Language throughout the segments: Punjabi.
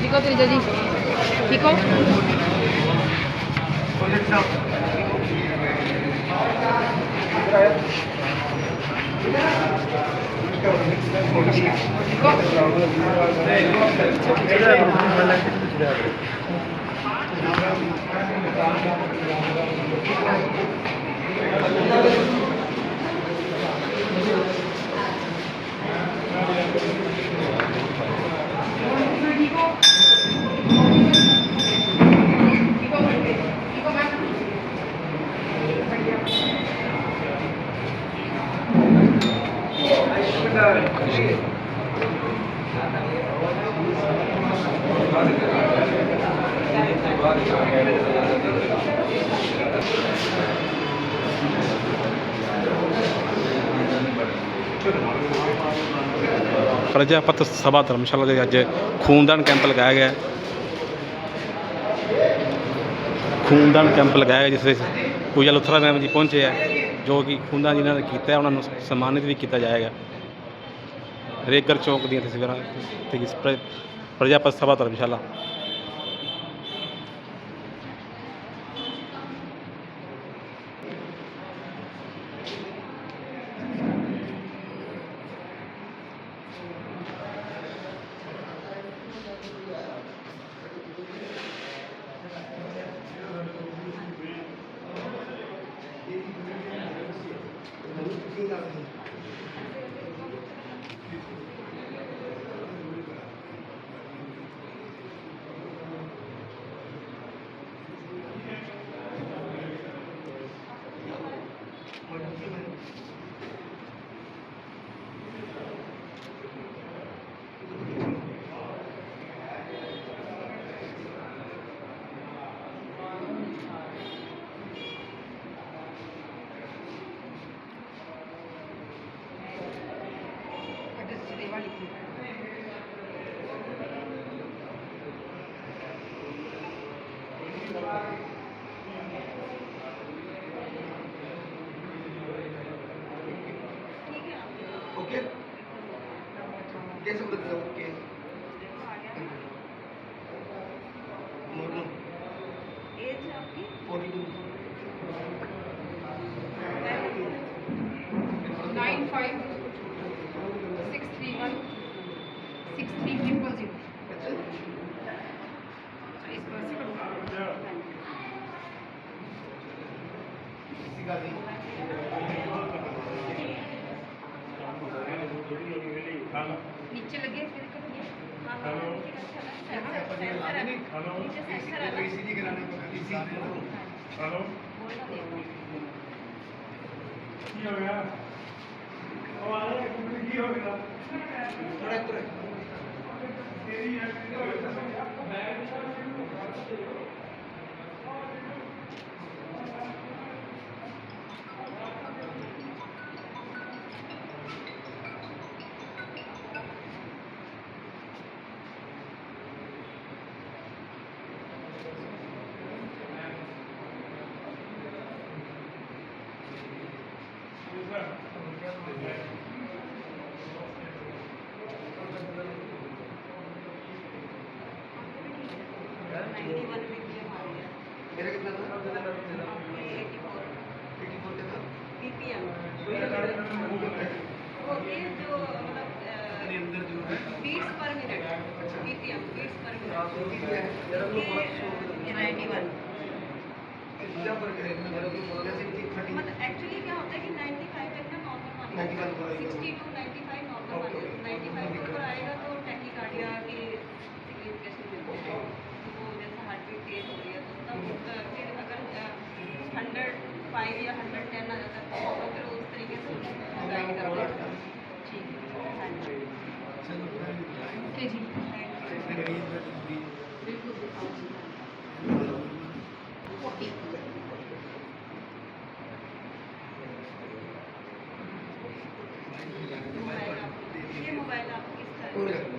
ਠੀਕ ਹੋ ਤੇਜਾ ਜੀ ਠੀਕ ਹੋ ਠੀਕ ਹੋ ਠੀਕ ਹੋ ਠੀਕ ਹੋ ਠੀਕ ਹੋ ਮੈਮ ਪ੍ਰਜਾਪਤ ਸਭਾ ਧਰਮਸ਼ਾਲਾ ਦੇ ਅੱਜ ਖੂਨਦਾਨ ਕੈਂਪ ਲਗਾਇਆ ਗਿਆ ਖੂਨਦਾਨ ਕੈਂਪ ਲਗਾਇਆ ਗਿਆ, ਜਿਸ ਵਿੱਚ ਪੂਜਾ ਲੁਥਰਾ ਮੈਮ ਜੀ ਪਹੁੰਚੇ ਹੈ, ਜੋ ਕਿ ਖੂਨਦਾਨ ਜਿਨ੍ਹਾਂ ਨੇ ਕੀਤਾ ਉਹਨਾਂ ਨੂੰ ਸਨਮਾਨਿਤ ਵੀ ਕੀਤਾ ਜਾਏਗਾ। ਰੇਗਰ ਚੌਂਕ ਦੀਆਂ ਤਸਵੀਰਾਂ ਤੇ ਪ੍ਰਜਾਪਤ ਸਭਾ ਧਰਮਸ਼ਾਲਾ। forty-two होती है जो मतलब beats per minute BPM beats per minute ninety one मतलब एक्चुअली क्या होता है कि नाइन्टी फाइव तक ना नॉर्मल माना sixty two ninety five normal माना नाइन्टी फाइव के ऊपर आएगा तो टैकिकार्डिया की वो जैसे हार्ट बीट तेज हो रही है तो तब uh, फिर अगर uh, हंड्रेड फाइव या हंड्रेड टेन आ जाता है तो फिर उस तरीके से गाइड करते हैं ठीक है हाँ जी ओके जी बिल्कुल फोर्टी मोबाइल आप ये मोबाइल आप किस तरह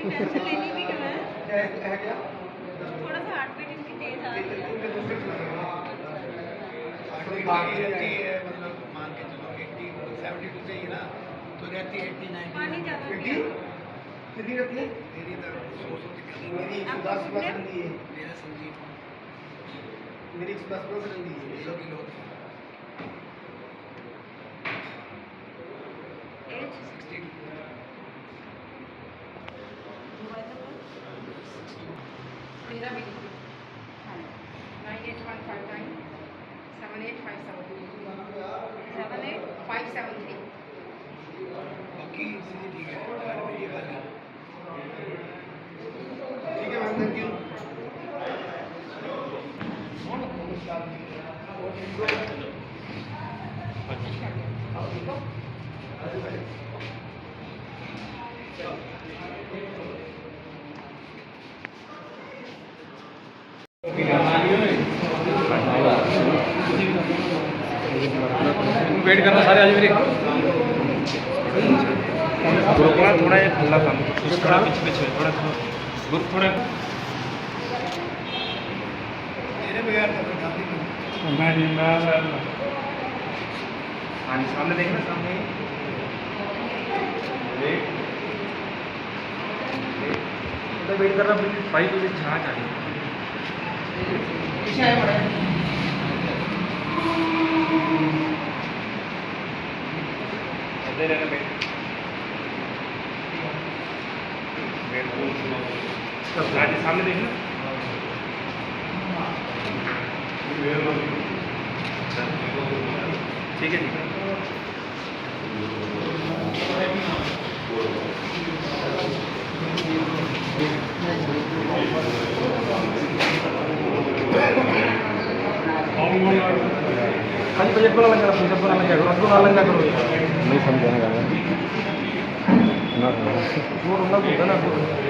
नहीं टेंशन लेनी भी क्यों है है है क्या? थोड़ा सा हार्ट बीट इनकी तेज आ रही है। बाकी रहती है। मतलब मान के चलो एट्टी सेवेंटी टू चाहिए ना तो रहती है एट्टी पानी ज़्यादा कितनी रहती है? मेरी इधर सौ सौ तक की मेरी मेरी एक सौ दस प्लस रहती है। मेरा संजीव। मेरी एक सौ दस प्लस रहती है। सौ किलो। છે થોડા થોડા થોડા हमारी माँ हाँ सामने देखना सामने। तो वेट करना रहा भाई तुझे छा चाहिए रहना बेटा आज सामने देखना ठीक है खाली बजट वाला लगा बजट वाला लगा करो उसको लगा करो नहीं समझाने का ना वो लगा ना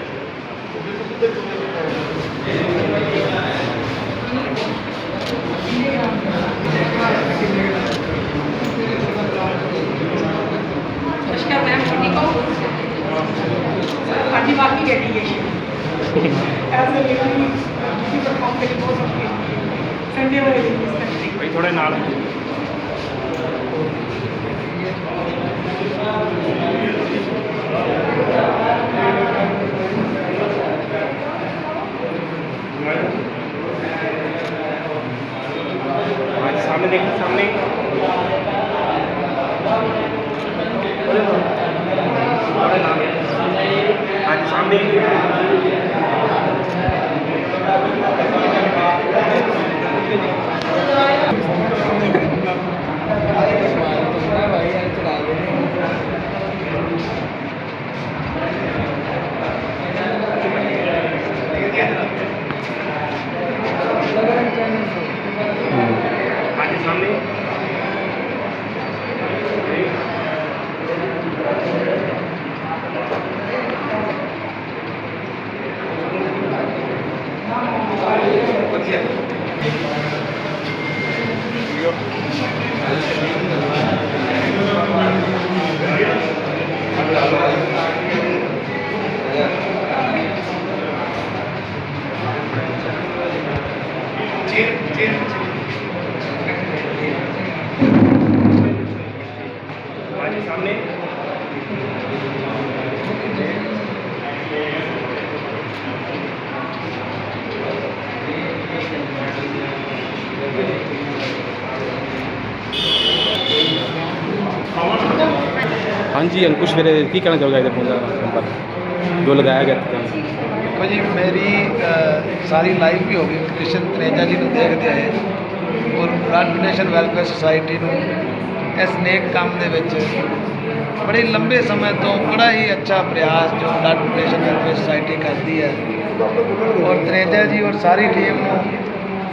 ਹਾਂਜੀ ਕੀ ਕਹਿਣਾ ਚਾਹੋਗੇ ਇਹਦੇ ਖੂਨਦਾਨ ਕੈਂਪ ਜੋ ਲਗਾਇਆ ਗਿਆ ਇੱਥੇ ਦੇਖੋ ਜੀ ਮੇਰੀ ਅ, ਸਾਰੀ ਲਾਈਫ ਹੀ ਹੋ ਗਈ। ਕ੍ਰਿਸ਼ਨ ਤਨੇਜਾ ਜੀ ਨੂੰ ਦੇਖਦੇ ਆਏ। ਔਰ ਬਲੱਡ ਡੋਨੇਸ਼ਨ ਵੈਲਫੇਅਰ ਸੁਸਾਇਟੀ ਨੂੰ ਇਸ ਨੇਕ ਕੰਮ ਦੇ ਵਿੱਚ ਬੜੇ ਲੰਬੇ ਸਮੇਂ ਤੋਂ ਬੜਾ ਹੀ ਅੱਛਾ ਪ੍ਰਯਾਸ ਜੋ ਬਲੱਡ ਡੋਨੇਸ਼ਨ ਵੈਲਫੇਅਰ ਸੁਸਾਇਟੀ ਕਰਦੀ ਹੈ। ਔਰ ਤਨੇਜਾ ਜੀ ਔਰ ਸਾਰੀ ਟੀਮ ਨੂੰ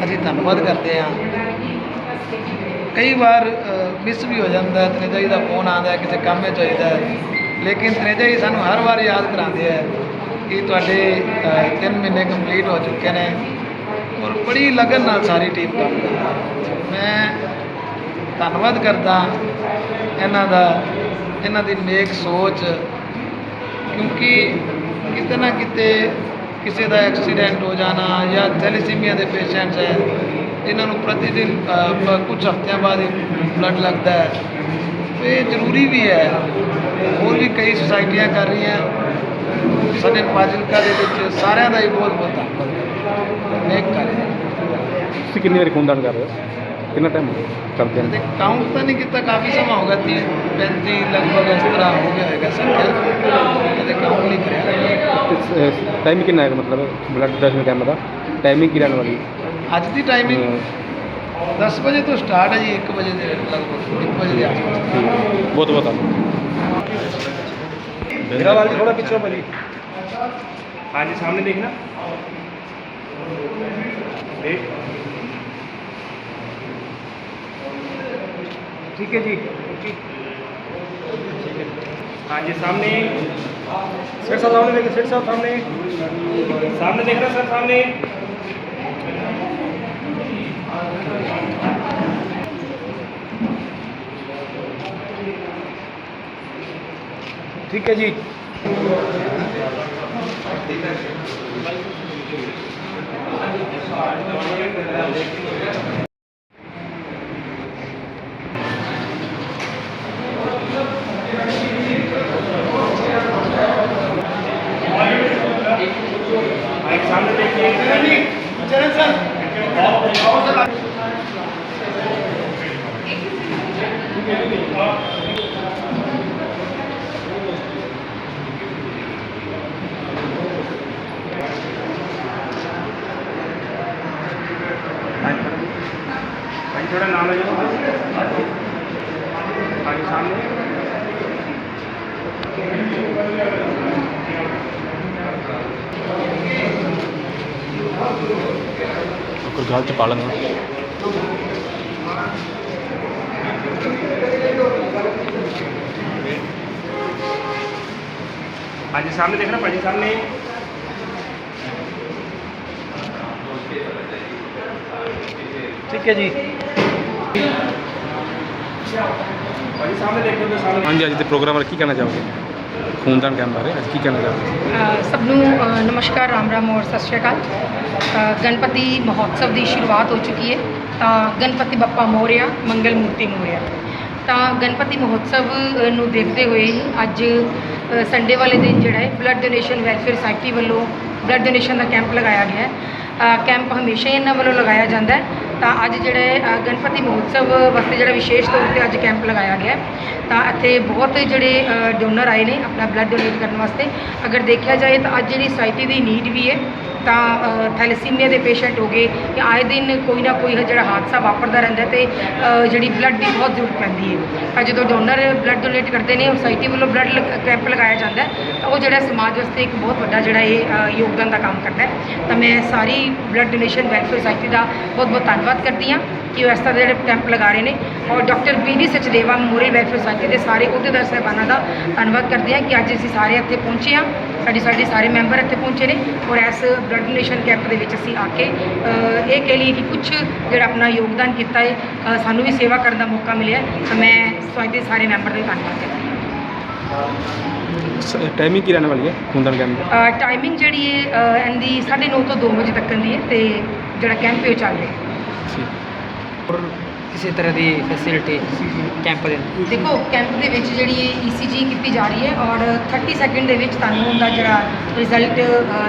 ਅਸੀਂ ਧੰਨਵਾਦ ਕਰਦੇ ਹਾਂ। ਕਈ ਵਾਰ ਮਿਸ ਵੀ ਹੋ ਜਾਂਦਾ ਹੈ, ਤਨੇਜਾ ਜੀ ਦਾ ਫੋਨ ਆਉਂਦਾ ਹੈ, ਕਿਸੇ ਕੰਮ ਵਿੱਚ ਹੋਈਦਾ ਲੇਕਿਨ ਤਨੇਜਾ ਜੀ ਸਾਨੂੰ ਹਰ ਵਾਰ ਯਾਦ ਕਰਾਉਂਦੇ ਹੈ ਕਿ ਤੁਹਾਡੇ 3 ਮਹੀਨੇ ਕੰਪਲੀਟ ਹੋ ਚੁੱਕੇ ਨੇ ਔਰ ਬੜੀ ਲਗਨ ਨਾਲ ਸਾਰੀ ਟੀਮ ਕੰਮ ਕਰਦੀ ਮੈਂ ਧੰਨਵਾਦ ਕਰਦਾ ਇਹਨਾਂ ਦਾ, ਇਹਨਾਂ ਦੀ ਨੇਕ ਸੋਚ, ਕਿਉਂਕਿ ਕਿਤੇ ਨਾ ਕਿਤੇ ਕਿਸੇ ਦਾ ਐਕਸੀਡੈਂਟ ਹੋ ਜਾਣਾ ਜਾਂ ਥੈਲੇਸੀਮੀਆ ਦੇ ਪੇਸ਼ੈਂਟਸ ਹੈ ਜਿਨ੍ਹਾਂ ਨੂੰ ਪ੍ਰਤੀ ਦਿਨ ਕੁਝ ਹਫ਼ਤਿਆਂ ਬਾਅਦ ਬਲੱਡ ਲੱਗਦਾ ਹੈ ਤੇ ਇਹ ਜ਼ਰੂਰੀ ਵੀ ਹੈ। ਹੋਰ ਵੀ ਕਈ ਸੁਸਾਇਟੀਆਂ ਕਰ ਰਹੀਆਂ। ਸਾਡੇ ਫਾਜ਼ਿਲਕਾ ਦੇ ਵਿੱਚ ਸਾਰਿਆਂ ਦਾ ਹੀ ਬਹੁਤ ਬਹੁਤ ਧੰਨਵਾਦ। ਨੇਕ ਕਰ ਰਹੇ ਤੁਸੀਂ ਕਿੰਨੀ ਵਾਰੀ ਖੂਨਦਾਨ ਕਰ ਰਹੇ ਹੋ? ਕਿੰਨਾ ਟਾਈਮ ਕਰਦੇ ਤੇ ਨੇ ਕਾਊਂਟ ਤਾਂ ਨਹੀਂ ਕੀਤਾ ਕਾਫੀ ਸਮਾਂ ਹੋ ਗਿਆ। 30 35 ਲਗਭਗ ਇਸ ਤਰ੍ਹਾਂ ਹੋ ਗਿਆ ਹੋਏਗਾ ਸੰਖਿਆ। ਕਦੇ ਕਾਊਂਟ ਨਹੀਂ ਕਰਿਆ। ਟਾਈਮ ਕਿੰਨਾ ਹੈ ਮਤਲਬ ਬਲੱਡ ਡੋਨੇਸ਼ਨ ਕੈਂਪ ਦਾ? ਟਾਈਮਿੰਗ ਕੀ ਰਹਿਣ ਵਾਲੀ? ਅੱਜ ਦੀ ਟਾਈਮਿੰਗ दस बजे तो स्टार्ट है जी एक बजे लगभग बहुत बहुत थोड़ा पीछे भाजी हाँ जी सामने देखना। देख। ठीक है जी हाँ जी सामने। सेठ साहब सामने देखिए सेठ साहब सामने। सामने देखना सर सामने। ਠੀਕ ਹੈ ਜੀ। ਗਲਤ ਪਾਲਣ ਭਾਜੀ ਸਾਹਮਣੇ ਦੇਖਣਾ ਭਾਜੀ ਸਾਹਮਣੇ। ਠੀਕ ਹੈ ਜੀ। ਭਾਜੀ ਸਾਹਮਣੇ ਦੇਖੋ ਤੇ ਸਾਹਮਣੇ। ਹਾਂਜੀ ਅੱਜ ਦੇ ਪ੍ਰੋਗਰਾਮ ਬਾਰੇ ਕੀ ਕਹਿਣਾ ਚਾਹੋਗੇ? ਖੂਨਦਾਨ ਕੈਂਪ ਬਾਰੇ ਅੱਜ ਕੀ ਕਹਿਣਾ ਚਾਹੋਗੇ? ਸਭ ਨੂੰ ਨਮਸਕਾਰ ਰਾਮ ਰਾਮ ਔਰ ਸਤਿ ਸ਼੍ਰੀ ਅਕਾਲ। ਅ, ਗਣਪਤੀ ਮਹੋਤਸਵ ਦੀ ਸ਼ੁਰੂਆਤ ਹੋ ਚੁੱਕੀ ਹੈ। ਤਾਂ ਗਣਪਤੀ ਬੱਪਾ ਮੋਰਿਆ ਮੰਗਲ ਮੂਰਤੀ ਮੋਰਿਆ। ਤਾਂ ਗਣਪਤੀ ਮਹੋਤਸਵ ਨੂੰ ਦੇਖਦੇ ਹੋਏ ਅੱਜ ਸੰਡੇ ਵਾਲੇ ਦਿਨ ਜਿਹੜਾ ਹੈ ਬਲੱਡ ਡੋਨੇਸ਼ਨ ਵੈਲਫੇਅਰ ਸੁਸਾਇਟੀ ਵੱਲੋਂ ਬਲੱਡ ਡੋਨੇਸ਼ਨ ਦਾ ਕੈਂਪ ਲਗਾਇਆ ਗਿਆ ਹੈ। ਕੈਂਪ ਹਮੇਸ਼ਾ ਹੀ ਇਹਨਾਂ ਵੱਲੋਂ ਲਗਾਇਆ ਜਾਂਦਾ ਹੈ। ਤਾਂ ਅੱਜ ਜਿਹੜਾ ਹੈ, ਗਣਪਤੀ ਮਹੋਤਸਵ ਵਾਸਤੇ ਜਿਹੜਾ ਵਿਸ਼ੇਸ਼ ਤੌਰ ਤੇ ਅੱਜ ਕੈਂਪ ਲਗਾਇਆ ਗਿਆ ਤਾਂ ਇੱਥੇ ਬਹੁਤ ਜਿਹੜੇ ਡੋਨਰ ਆਏ ਨੇ ਆਪਣਾ ਬਲੱਡ ਡੋਨੇਟ ਕਰਨ ਵਾਸਤੇ। ਅਗਰ ਦੇਖਿਆ ਜਾਏ ਤਾਂ ਅੱਜ ਜਿਹੜੀ ਸੁਸਾਇਟੀ ਦੀ ਨੀਡ ਵੀ ਹੈ ਤਾਂ ਥੈਲੇਸੀਮੀਆ ਦੇ ਪੇਸ਼ੈਂਟ ਹੋ ਗਏ ਕਿ ਆਏ ਦਿਨ ਕੋਈ ਨਾ ਕੋਈ ਜਿਹੜਾ ਹਾਦਸਾ ਵਾਪਰਦਾ ਰਹਿੰਦਾ ਹੈ ਤੇ ਜਿਹੜੀ ਬਲੱਡ ਦੀ ਬਹੁਤ ਜ਼ਰੂਰਤ ਪੈਂਦੀ ਹੈ। ਤਾਂ ਜਦੋਂ ਡੋਨਰ ਬਲੱਡ ਡੋਨੇਟ ਕਰਦੇ ਨੇ ਸੋਸਾਇਟੀ ਵੱਲੋਂ ਬਲੱਡ ਕੈਂਪ ਲਗਾਇਆ ਜਾਂਦਾ ਤਾਂ ਉਹ ਜਿਹੜਾ ਸਮਾਜ ਵਾਸਤੇ ਇੱਕ ਬਹੁਤ ਵੱਡਾ ਜਿਹੜਾ ਇਹ ਯੋਗਦਾਨ ਦਾ ਕੰਮ ਕਰਦਾ ਹੈ। ਤਾਂ ਮੈਂ ਸਾਰੀ ਬਲੱਡ ਡੋਨੇਸ਼ਨ ਵੈਲਫੇਅਰ ਸੋਸਾਇਟੀ ਦਾ ਬਹੁਤ ਬਹੁਤ ਧੰਨਵਾਦ ਕਰਦੀ ਹਾਂ। ਕਿ ਉਹ ਇਸ ਤਰ੍ਹਾਂ ਜਿਹੜੇ ਕੈਂਪ ਲਗਾ ਰਹੇ ਨੇ ਔਰ doctor B D Sachdeva memorial welfare society ਦੇ ਸਾਰੇ ਅਹੁਦੇਦਾਰ ਸਾਹਿਬਾਨਾਂ ਦਾ ਧੰਨਵਾਦ ਕਰਦੀ ਹਾਂ ਕਿ ਅੱਜ ਅਸੀਂ ਸਾਰੇ ਇੱਥੇ ਪਹੁੰਚੇ ਹਾਂ। ਸਾਡੀ ਸਾਡੇ ਸਾਰੇ ਮੈਂਬਰ ਇੱਥੇ ਪਹੁੰਚੇ ਨੇ ਔਰ ਇਸ ਬਲੱਡ ਡੋਨੇਸ਼ਨ ਕੈਂਪ ਦੇ ਵਿੱਚ ਅਸੀਂ ਆ ਕੇ ਇਹ ਕਹਿ ਲਈਏ ਕਿ ਕੁਝ ਜਿਹੜਾ ਆਪਣਾ ਯੋਗਦਾਨ ਕੀਤਾ ਹੈ ਸਾਨੂੰ ਵੀ ਸੇਵਾ ਕਰਨ ਦਾ ਮੌਕਾ ਮਿਲਿਆ ਤਾਂ ਮੈਂ ਸੁਸਾਇਟੀ ਦੇ ਸਾਰੇ ਮੈਂਬਰ ਦਾ ਧੰਨਵਾਦ ਕਰਦੀ ਹਾਂ। ਟਾਈਮਿੰਗ ਕੀ ਰਹਿਣ ਵਾਲੀ ਹੈ ਖੂਨਦਾਨ ਕੈਂਪ ਦੀ? ਟਾਈਮਿੰਗ ਜਿਹੜੀ ਹੈ ਇਹਦੀ 9:30 ਤੋਂ 2 ਵਜੇ ਤੱਕ ਦੀ ਹੈ ਤੇ ਜਿਹੜਾ ਕੈਂਪ ਹੈ ਚੱਲ ਰਿਹਾ ਹੈ। ਔਰ ਕਿਸੇ ਤਰ੍ਹਾਂ ਦੀ ਫੈਸਿਲਿਟੀ ਕੈਂਪ ਦੇ ਦੇਖੋ ਕੈਂਪ ਦੇ ਵਿੱਚ ਜਿਹੜੀ ਇਹ ECG ਕੀਤੀ ਜਾ ਰਹੀ ਹੈ ਔਰ 30 ਸੈਕਿੰਡ ਦੇ ਵਿੱਚ ਤੁਹਾਨੂੰ ਉਹਦਾ ਜਿਹੜਾ ਰਿਜ਼ਲਟ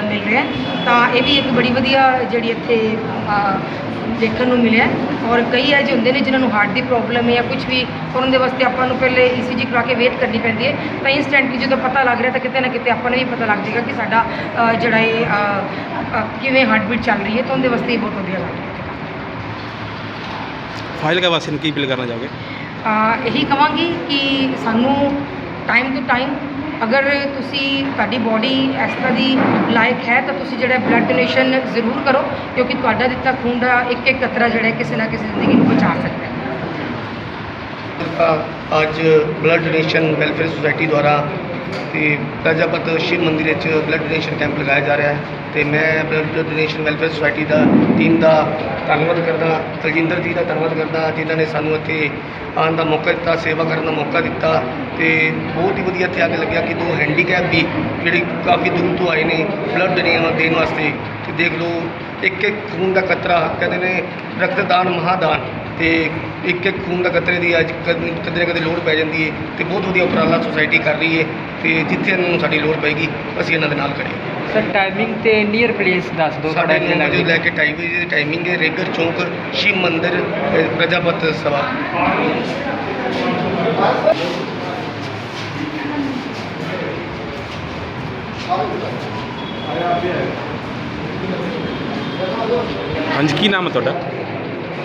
ਮਿਲ ਰਿਹਾ ਹੈ। ਤਾਂ ਇਹ ਵੀ ਇੱਕ ਬੜੀ ਵਧੀਆ ਜਿਹੜੀ ਇੱਥੇ ਦੇਖਣ ਨੂੰ ਮਿਲਿਆ ਔਰ ਕਈ ਇਹੋ ਜਿਹੇ ਹੁੰਦੇ ਨੇ ਜਿਨ੍ਹਾਂ ਨੂੰ ਹਾਰਟ ਦੀ ਪ੍ਰੋਬਲਮ ਹੈ ਜਾਂ ਕੁਝ ਵੀ ਔਰ ਉਹਦੇ ਵਾਸਤੇ ਆਪਾਂ ਨੂੰ ਪਹਿਲੇ ਈਸੀਜੀ ਕਰਾ ਕੇ ਵੇਟ ਕਰਨੀ ਪੈਂਦੀ ਹੈ। ਤਾਂ ਇੰਸਟੈਂਟਲੀ ਜਦੋਂ ਪਤਾ ਲੱਗ ਰਿਹਾ ਤਾਂ ਕਿਤੇ ਨਾ ਕਿਤੇ ਆਪਾਂ ਨੂੰ ਵੀ ਪਤਾ ਲੱਗ ਜਾਏਗਾ ਕਿ ਸਾਡਾ ਅ, ਜਿਹੜਾ ਇਹ ਅ, ਅ, ਕਿਵੇਂ ਹਾਰਟ ਬੀਟ ਚੱਲ ਰਹੀ ਹੈ ਤਾਂ ਉਹਦੇ ਵਾਸਤੇ ਇਹ ਬਹੁਤ ਵਧੀਆ ਲੱਗ ਰਿਹਾ ਫਾਈਲ ਕਾ ਵਾਸੀ ਨੂੰ ਕੀ ਅਪੀਲ ਕਰਨਾ ਚਾਹੋਗੇ? ਅ, ਇਹੀ ਕਵਾਂਗੀ ਕਿ ਸਾਨੂੰ ਟਾਈਮ ਟੂ ਟਾਈਮ ਅਗਰ ਤੁਸੀਂ ਤੁਹਾਡੀ ਬੋਡੀ ਇਸ ਤਰ੍ਹਾਂ ਦੀ ਲਾਇਕ ਹੈ ਤਾਂ ਤੁਸੀਂ ਜਿਹੜਾ ਬਲੱਡ ਡੋਨੇਸ਼ਨ ਜ਼ਰੂਰ ਕਰੋ ਕਿਉਂਕਿ ਤੁਹਾਡਾ ਦਿੱਤਾ ਖੂਨ ਦਾ ਇੱਕ ਇੱਕ ਕਤਰਾ ਜਿਹੜਾ ਹੈ ਕਿਸੇ ਨਾ ਕਿਸੇ ਜ਼ਿੰਦਗੀ ਨੂੰ ਬਚਾ ਸਕਦਾ ਹੈ। ਅ, ਅੱਜ ਬਲੱਡ ਡੋਨੇਸ਼ਨ ਵੈਲਫੇਅਰ ਸੁਸਾਇਟੀ ਦੁਆਰਾ ਤੇ ਪ੍ਰਜਾਪਤ ਸ਼ਿਵ ਮੰਦਿਰ ਵਿੱਚ ਬਲੱਡ ਡੋਨੇਸ਼ਨ ਕੈਂਪ ਲਗਾਇਆ ਜਾ ਰਿਹਾ ਹੈ। ਤੇ ਮੈਂ ਬਲੱਡ ਡੋਨੇਸ਼ਨ ਵੈਲਫੇਅਰ ਸੁਸਾਇਟੀ ਦਾ ਟੀਮ ਦਾ ਧੰਨਵਾਦ ਕਰਦਾ, ਤਲਜਿੰਦਰ ਜੀ ਦਾ ਧੰਨਵਾਦ ਕਰਦਾ, ਜਿਨ੍ਹਾਂ ਨੇ ਸਾਨੂੰ ਇੱਥੇ ਆਉਣ ਦਾ ਮੌਕਾ ਦਿੱਤਾ, ਸੇਵਾ ਕਰਨ ਦਾ ਮੌਕਾ ਦਿੱਤਾ ਤੇ ਬਹੁਤ ਹੀ ਵਧੀਆ ਇੱਥੇ ਆ ਕੇ ਲੱਗਿਆ ਕਿ ਦੋ ਹੈਂਡੀਕੈਪ ਵੀ ਜਿਹੜੇ ਕਾਫੀ ਦੂਰ ਤੋਂ ਆਏ ਨੇ ਬਲੱਡ ਦੇਣ ਦੇਣ ਵਾਸਤੇ। ਤੇ ਦੇਖ ਲਓ, ਇੱਕ ਇੱਕ ਖੂਨ ਦਾ ਕਤਰਾ ਕਹਿੰਦੇ ਨੇ ਰਕਤਦਾਨ, ਮਹਾਦਾਨ। ਤੇ ਇੱਕ ਇੱਕ ਖੂਨ ਦਾ ਕਤਰੇ ਦੀ ਅੱਜ ਕਦੇ ਕਦੇ ਨਾ ਕਦੇ ਲੋੜ ਪੈ ਜਾਂਦੀ ਹੈ ਤੇ ਬਹੁਤ ਵਧੀਆ ਉਪਰਾਲਾ ਸੁਸਾਇਟੀ ਕਰ ਰਹੀ ਹੈ ਤੇ ਜਿੱਥੇ ਇਹਨਾਂ ਨੂੰ ਸਾਡੀ ਲੋੜ ਪਏਗੀ, ਅਸੀਂ ਇਹਨਾਂ ਦੇ ਨਾਲ ਖੜੇ ਸਰ ਟਾਈਮਿੰਗ ਤੇ ਨੀਅਰ ਪਲੇਸ ਦੱਸ ਦਿਓ ਸਾਡੇ ਇੱਥੇ ਨੌ ਵਜੇ ਲਾਗੇ। ਲੈ ਕੇ ਵਜੇ ਦੀ ਟਾਈਮਿੰਗ ਹੈ ਰੇਗਰ ਚੌਂਕ ਸ਼ਿਵ ਮੰਦਿਰ ਅ, ਪ੍ਰਜਾਪਤ ਸਭਾ। ਹਾਂਜੀ ਕੀ ਨਾਮ ਹੈ ਤੁਹਾਡਾ?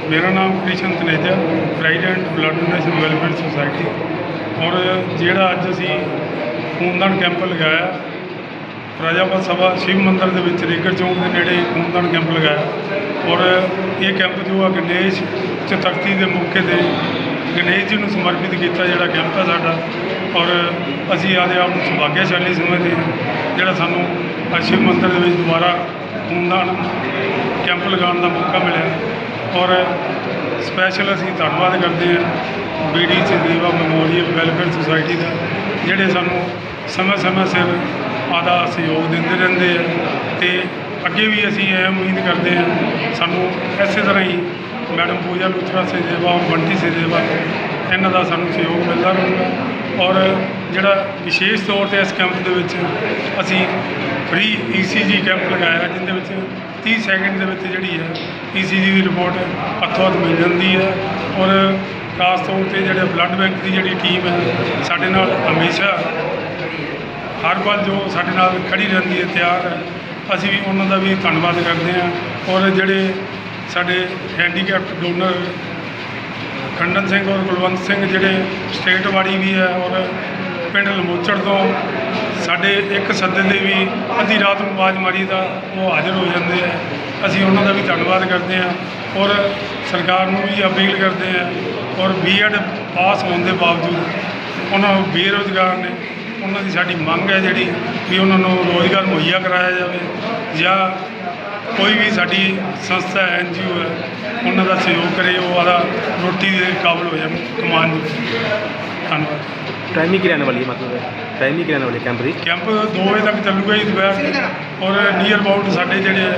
ਮੇਰਾ ਨਾਮ Krishan Taneja president blood donation welfare society ਔਰ ਜਿਹੜਾ ਅੱਜ ਅਸੀਂ ਖੂਨਦਾਨ ਕੈਂਪ ਲਗਾਇਆ ਰਾਜਾਪਤ ਸਭਾ ਸ਼ਿਵ ਮੰਦਿਰ ਦੇ ਵਿੱਚ ਰੇਗਰ ਚੌਂਕ ਦੇ ਨੇੜੇ ਖੂਨਦਾਨ ਕੈਂਪ ਲਗਾਇਆ ਔਰ ਇਹ ਕੈਂਪ ਜੋ ਆ ਗਣੇਸ਼ ਚਤੁਰਥੀ ਦੇ ਮੌਕੇ ਤੇ ਗਣੇਸ਼ ਜੀ ਨੂੰ ਸਮਰਪਿਤ ਕੀਤਾ ਜਿਹੜਾ ਕੈਂਪ ਹੈ ਸਾਡਾ ਔਰ ਅਸੀਂ ਆਦੇ ਆਪ ਨੂੰ ਸੁਭਾਗਿਆਸ਼ਾਲੀ ਸਮਝਦੇ ਹਾਂ ਜਿਹੜਾ ਸਾਨੂੰ ਸ਼ਿਵ ਮੰਦਿਰ ਦੇ ਵਿੱਚ ਦੁਬਾਰਾ ਖੂਨਦਾਨ ਕੈਂਪ ਲਗਾਉਣ ਦਾ ਮੌਕਾ ਮਿਲਿਆ ਔਰ ਸਪੈਸ਼ਲ ਅਸੀਂ ਧੰਨਵਾਦ ਕਰਦੇ ਹਾਂ ਬੀਡੀ ਸੇਵਾ ਮੈਮੋਰੀਅਲ ਵੈਲਫੇਅਰ ਸੁਸਾਇਟੀ ਦਾ, ਜਿਹੜੇ ਸਾਨੂੰ ਸਮੇਂ ਸਮੇਂ ਸਿਰ ਆਦਾ ਸਹਿਯੋਗ ਦਿੰਦੇ ਰਹਿੰਦੇ ਆ ਤੇ ਅੱਗੇ ਵੀ ਅਸੀਂ ਇਹ ਉਮੀਦ ਕਰਦੇ ਹਾਂ ਸਾਨੂੰ ਇਸੇ ਤਰ੍ਹਾਂ ਹੀ ਮੈਡਮ ਪੂਜਾ ਲੁਥਰਾ ਸੇਵਾ ਔਰ ਬੰਟੀ ਸੇਵਾ ਇਹਨਾਂ ਦਾ ਸਾਨੂੰ ਸਹਿਯੋਗ ਮਿਲਦਾ ਰਹੂਗਾ। ਔਰ ਜਿਹੜਾ ਵਿਸ਼ੇਸ਼ ਤੌਰ ਤੇ ਇਸ ਕੈਂਪ ਦੇ ਵਿੱਚ ਅਸੀਂ ਫ੍ਰੀ ਈਸੀਜੀ ਕੈਂਪ ਲਗਾਇਆ ਜਿਹਦੇ ਵਿੱਚ 30 ਸੈਕਿੰਡ ਦੇ ਵਿੱਚ ਜਿਹੜੀ ਹੈ ਈਸੀਜੀ ਦੀ ਰਿਪੋਰਟ ਹੱਥੋਂ ਹੱਥ ਮਿਲ ਜਾਂਦੀ ਹੈ। ਔਰ ਖਾਸ ਤੌਰ ਤੇ ਜਿਹੜੇ ਬਲੱਡ ਬੈਂਕ ਦੀ ਜਿਹੜੀ ਟੀਮ ਹੈ, ਸਾਡੇ ਨਾਲ ਹਮੇਸ਼ਾ ਹਰ ਪਲ ਜੋ ਸਾਡੇ ਨਾਲ ਖੜੀ ਰਹਿੰਦੀ ਹੈ, ਤਿਆਰ ਹੈ, ਅਸੀਂ ਵੀ ਉਹਨਾਂ ਦਾ ਵੀ ਧੰਨਵਾਦ ਕਰਦੇ ਹਾਂ ਔਰ ਜਿਹੜੇ ਸਾਡੇ ਹੈਂਡੀਕੈਪਟ ਡੋਨਰ ਖੰਡਨ ਸਿੰਘ ਔਰ ਕੁਲਵੰਤ ਸਿੰਘ ਜਿਹੜੇ ਸਟੇਟ ਵਾਲੀ ਵੀ ਹੈ ਔਰ ਪਿੰਡ ਲਮੋਚੜ ਤੋਂ ਸਾਡੇ ਇੱਕ ਸੱਦੇ ਦੇ ਵੀ ਅੱਧੀ ਰਾਤ ਨੂੰ ਆਵਾਜ਼ ਮਾਰੀ ਤਾਂ ਉਹ ਹਾਜ਼ਰ ਹੋ ਜਾਂਦੇ ਆ। ਅਸੀਂ ਉਹਨਾਂ ਦਾ ਵੀ ਧੰਨਵਾਦ ਕਰਦੇ ਹਾਂ ਔਰ ਸਰਕਾਰ ਨੂੰ ਵੀ ਅਪੀਲ ਕਰਦੇ ਹਾਂ ਔਰ ਬੀਐਡ ਪਾਸ ਹੋਣ ਦੇ ਬਾਵਜੂਦ ਉਹਨਾਂ ਨੂੰ ਬੇਰੁਜ਼ਗਾਰ ਨੇ ਉਹਨਾਂ ਦੀ ਸਾਡੀ ਮੰਗ ਹੈ ਜਿਹੜੀ ਵੀ ਉਹਨਾਂ ਨੂੰ ਰੋਜ਼ਗਾਰ ਮੁਹੱਈਆ ਕਰਾਇਆ ਜਾਵੇ ਜਾਂ ਕੋਈ ਵੀ ਸਾਡੀ ਸੰਸਥਾ ਹੈ ਐਨਜੀਓ ਹੈ ਉਹਨਾਂ ਦਾ ਸਹਿਯੋਗ ਕਰੇ ਉਹ ਆਦਾ ਰੋਟੀ ਦੇ ਕਾਬਲ ਹੋ ਜਾਣ ਕਮਾਉਣ ਦੀ ਧੰਨਵਾਦ। ਟਾਈਮਿੰਗ ਕੀ ਰਹਿਣ ਵਾਲੀ ਹੈ ਮਤਲਬ? ਟਾਈਮਿੰਗ ਕੀ ਰਹਿਣ ਵਾਲੀ ਹੈ ਕੈਂਪ ਦੀ? ਕੈਂਪ 2 ਵਜੇ ਤੱਕ ਚੱਲੂਗਾ ਜੀ ਦੁਪਹਿਰ ਔਰ ਨੀਅਰ ਅਬਾਊਟ ਸਾਡੇ ਜਿਹੜੇ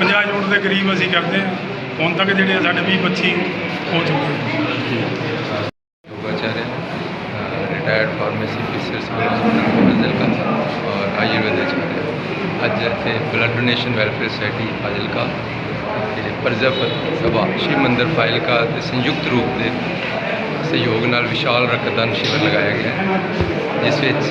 50 ਯੂਨਿਟ ਦੇ ਕਰੀਬ ਅਸੀਂ ਕਰਦੇ ਹਾਂ। ਹੁਣ ਤੱਕ ਜਿਹੜੇ ਸਾਡੇ 20 25 ਹੋ ਚੁੱਕੇ ਸਿਵਲ ਹਸਪਤਾਲ ਫਾਜ਼ਿਲਕਾ ਔਰ ਆਯੁਰਵੇਦਿਕ ਐਕਸਪਰਟ ਅੱਜ ਇੱਥੇ blood donation welfare society Fazilka ਤੇ ਪ੍ਰਜਪਤ ਸਭਾ ਸ਼੍ਰੀ ਮੰਦਰ ਫਾਜ਼ਿਲਕਾ ਦੇ ਸੰਯੁਕਤ ਰੂਪ ਦੇ ਸਹਿਯੋਗ ਨਾਲ ਵਿਸ਼ਾਲ ਰਕਤਦਾਨ ਸ਼ਿਵਰ ਲਗਾਇਆ ਗਿਆ ਜਿਸ ਵਿੱਚ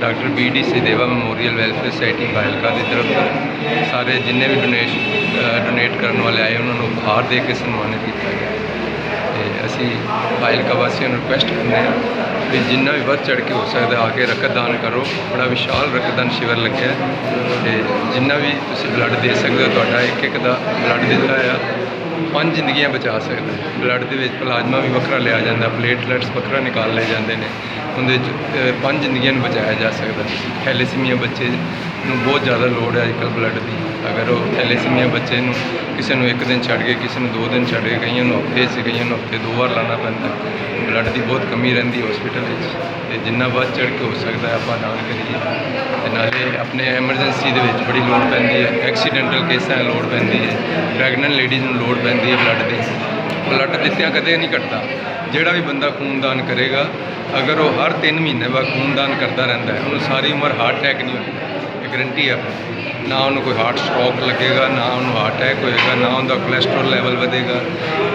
doctor B D Sachdeva memorial welfare society Fazilka ਦੀ ਤਰਫ ਤੋਂ ਸਾਰੇ ਜਿੰਨੇ ਵੀ ਡੋਨੇਸ਼ਨ ਡੋਨੇਟ ਕਰਨ ਵਾਲੇ ਆਏ ਉਹਨਾਂ ਨੂੰ ਉਪਹਾਰ ਦੇ ਕੇ ਸਨਮਾਨਿਤ ਕੀਤਾ ਗਿਆ ਤੇ ਅਸੀਂ ਫਾਜ਼ਿਲਕਾ ਵਾਸੀਆਂ ਨੂੰ ਰਿਕੁਐਸਟ ਕਰਦੇ ਹਾਂ ਕਿ ਜਿੰਨਾ ਵੀ ਵੱਧ ਚੜ ਕੇ ਹੋ ਸਕਦਾ ਆ ਕੇ ਰਕਤਦਾਨ ਕਰੋ। ਬੜਾ ਵਿਸ਼ਾਲ ਰਕਤਦਾਨ ਸ਼ਿਵਰ ਲੱਗਿਆ ਹੈ ਤੇ ਜਿੰਨਾ ਵੀ ਤੁਸੀਂ ਬਲੱਡ ਦੇ ਸਕਦੇ ਹੋ, ਤੁਹਾਡਾ ਇੱਕ ਇੱਕ ਦਾ ਬਲੱਡ ਦਿੱਤਾ ਆ ਪੰਜ ਜ਼ਿੰਦਗੀਆਂ ਬਚਾ ਸਕਦਾ ਬਲੱਡ ਦੇ ਵਿੱਚ ਪਲਾਜ਼ਮਾ ਵੀ ਵੱਖਰਾ ਲਿਆ ਜਾਂਦਾ ਪਲੇਟਲੈਟਸ ਵੱਖਰਾ ਨਿਕਾਲ ਲਏ ਜਾਂਦੇ ਨੇ। ਉਹਦੇ ਵਿੱਚ ਪੰਜ ਜ਼ਿੰਦਗੀਆਂ ਨੂੰ ਬਚਾਇਆ ਜਾ ਸਕਦਾ। ਥੈਲੇਸੀਮੀਆ ਬੱਚੇ ਨੂੰ ਬਹੁਤ ਜ਼ਿਆਦਾ ਲੋੜ ਹੈ ਅੱਜਕੱਲ੍ਹ ਬਲੱਡ ਦੀ। ਅਗਰ ਉਹ ਥੈਲੇਸੀਮੀਆ ਬੱਚੇ ਨੂੰ ਕਿਸੇ ਨੂੰ ਇੱਕ ਦਿਨ ਛੱਡ ਕੇ, ਕਿਸੇ ਨੂੰ ਦੋ ਦਿਨ ਛੱਡ ਕੇ ਕਈਆਂ ਨੂੰ ਹਫ਼ਤੇ 'ਚ ਕਈਆਂ ਨੂੰ ਹਫ਼ਤੇ ਦੋ ਵਾਰ ਲਾਣਾ ਪੈਂਦਾ। ਬਲੱਡ ਦੀ ਬਹੁਤ ਕਮੀ ਰਹਿੰਦੀ ਹਸਪੀਟਲ ਵਿੱਚ ਤੇ ਜਿੰਨਾ ਵੱਧ ਚੜ ਕੇ ਹੋ ਸਕਦਾ ਆਪਾਂ ਦਾਨ ਕਰੀਏ। ਤੇ ਨਾਲੇ ਆਪਣੇ ਐਮਰਜੈਂਸੀ ਦੇ ਵਿੱਚ ਬੜੀ ਲੋੜ ਪੈਂਦੀ ਹੈ। ਐਕਸੀਡੈਂਟਲ ਕੇਸਾਂ 'ਚ ਲੋੜ ਪੈਂਦੀ ਹੈ। ਪ੍ਰੈਗਨੈਂਟ ਲੇਡੀਜ਼ ਨੂੰ ਲੋੜ ਪੈਂਦੀ ਹੈ ਬਲੱਡ ਦੀ। ਬਲੱਡ ਦਿੱਤਿਆਂ ਕਦੇ ਨਹੀਂ ਘਟਦਾ। ਜਿਹੜਾ ਵੀ ਬੰਦਾ ਖੂਨਦਾਨ ਕਰੇਗਾ, ਅਗਰ ਉਹ ਹਰ 3 ਮਹੀਨੇ ਬਾਅਦ ਖੂਨਦਾਨ ਕਰਦਾ ਰਹਿੰਦਾ ਹੈ, ਉਹਨੂੰ ਸਾਰੀ ਉਮਰ ਹਾਰਟ ਅਟੈਕ ਨਹੀਂ ਹੁੰਦਾ। ਗਰੰਟੀ ਹੈ ਨਾ ਉਹਨੂੰ ਕੋਈ ਹਾਰਟ ਸਟ੍ਰੋਕ ਲੱਗੇਗਾ, ਨਾ ਉਹਨੂੰ ਹਾਰਟ ਅਟੈਕ ਹੋਏਗਾ, ਨਾ ਉਹਦਾ ਕੋਲੇਸਟ੍ਰੋਲ ਲੈਵਲ ਵਧੇਗਾ।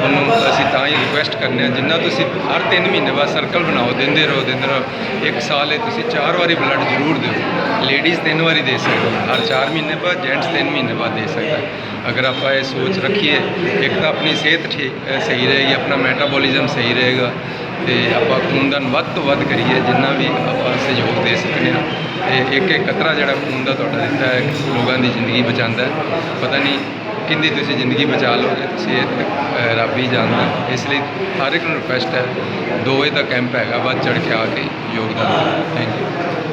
ਉਹਨੂੰ ਅਸੀਂ ਤਾਂ ਹੀ ਰਿਕੁਐਸਟ ਕਰਨੇ ਆ, ਜਿੰਨਾ ਤੁਸੀਂ ਹਰ 3 ਮਹੀਨੇ ਬਾਅਦ ਸਰਕਲ ਬਣਾਓ ਦਿੰਦੇ ਰਹੋ ਦਿੰਦੇ ਰਹੋ ਇੱਕ ਸਾਲ ਇਹ ਤੁਸੀਂ ਚਾਰ ਵਾਰੀ ਬਲੱਡ ਜ਼ਰੂਰ ਦਿਓ। ਲੇਡੀਜ਼ ਤਿੰਨ ਵਾਰੀ ਦੇ ਸਕਦੇ ਹਰ 4 ਮਹੀਨੇ ਬਾਅਦ ਜੈਂਟਸ 3 ਮਹੀਨੇ ਬਾਅਦ ਦੇ ਸਕਦਾ ਅਗਰ ਆਪਾਂ ਇਹ ਸੋਚ ਰੱਖੀਏ, ਇੱਕ ਤਾਂ ਆਪਣੀ ਸਿਹਤ ਠੀਕ ਸਹੀ ਰਹੇਗੀ, ਆਪਣਾ ਮੈਟਾਬੋਲਿਜ਼ਮ ਸਹੀ ਰਹੇਗਾ, ਤੇ ਆਪਾਂ ਖੂਨਦਾਨ ਵੱਧ ਤੋਂ ਵੱਧ ਕਰੀਏ, ਜਿੰਨਾ ਵੀ ਆਪਾਂ ਸਹਿਯੋਗ ਦੇ ਸਕਦੇ ਹਾਂ। ਤੇ ਇੱਕ ਇੱਕ ਕਤਰਾ ਜਿਹੜਾ ਖੂਨ ਦਾ ਤੁਹਾਡਾ ਦਿੱਤਾ ਹੈ ਲੋਕਾਂ ਦੀ ਜ਼ਿੰਦਗੀ ਬਚਾਉਂਦਾ ਹੈ। ਪਤਾ ਨਹੀਂ ਕਿੰਦੀ ਤੁਸੀਂ ਜ਼ਿੰਦਗੀ ਬਚਾ ਲਓਗੇ, ਤੁਸੀਂ ਇਹ ਰੱਬ ਹੀ ਜਾਣਦਾ ਇਸ ਲਈ ਹਰ ਇੱਕ ਨੂੰ ਰਿਕੁਐਸਟ ਹੈ 2 ਵਜੇ ਦਾ ਕੈਂਪ ਹੈਗਾ, ਵੱਧ ਚੜ ਕੇ ਆ ਕੇ ਯੋਗਦਾਨ ਥੈਂਕ ਯੂ